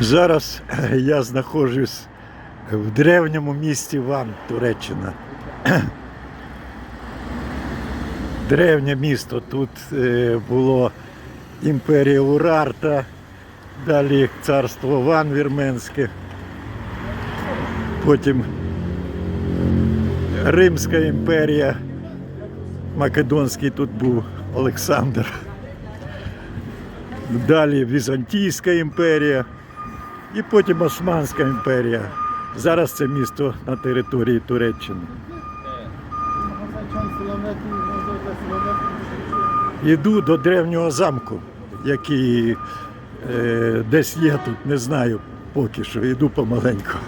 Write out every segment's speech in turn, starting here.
Зараз е, я знаходжусь в древньому місті Ван, Туреччина. Древнє місто. Тут е, було імперія Урарта, далі царство Ван Вірменське, потім Римська імперія, Македонський тут був Олександр. Далі Візантійська імперія і потім Османська імперія. Зараз це місто на території Туреччини. Йду до древнього замку, який е, десь є тут, не знаю поки що. Йду помаленьку.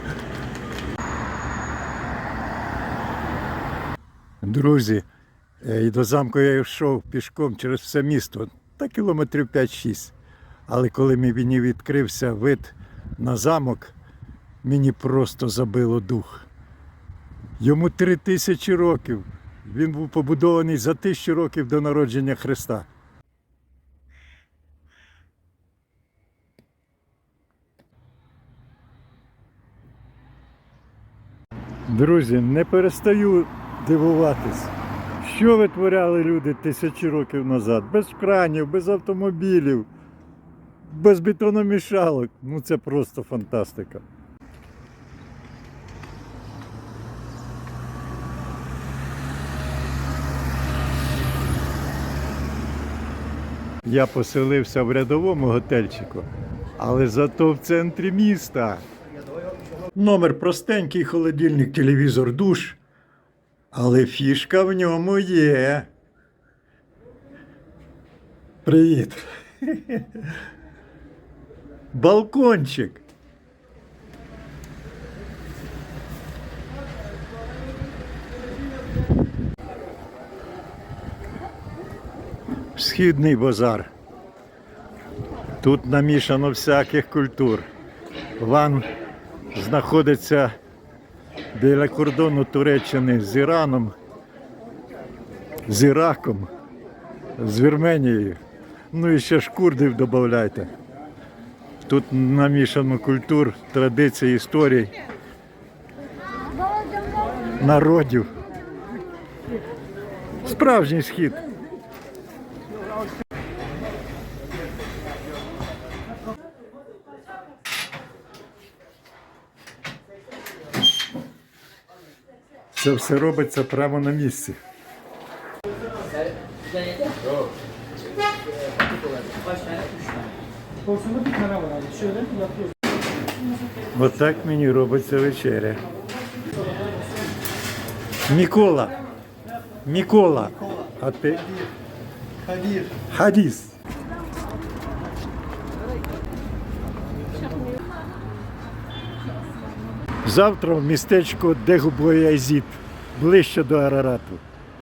Друзі, е, і до замку я йшов пішком через все місто, та кілометрів 5-6. Але коли мені відкрився вид на замок, мені просто забило дух. Йому три тисячі років. Він був побудований за тисячу років до народження Христа. Друзі, не перестаю дивуватись, що витворяли люди тисячі років назад, без кранів, без автомобілів, без бетономішалок. Ну це просто фантастика. Я поселився в рядовому готельчику, але зато в центрі міста. Номер простенький, холодильник, телевізор, душ. Але фішка в ньому є. Привіт. Балкончик. Східний базар. Тут намішано всяких культур. Ван знаходиться біля кордону Туреччини з Іраном, з Іраком, з Вірменією. Ну і ще ж курдів додавайте. Тут намішано культур, традицій, історій, народів. Справжній схід. Це все робиться прямо на місці. Porsiyonda bir tane var abi. Şöyle yapıyoruz. Отак мені робиться вечеря. Микола. Микола. А ти? Kadir. Хадіс. Завтра в містечко Дегубоязід, ближче до Арарату.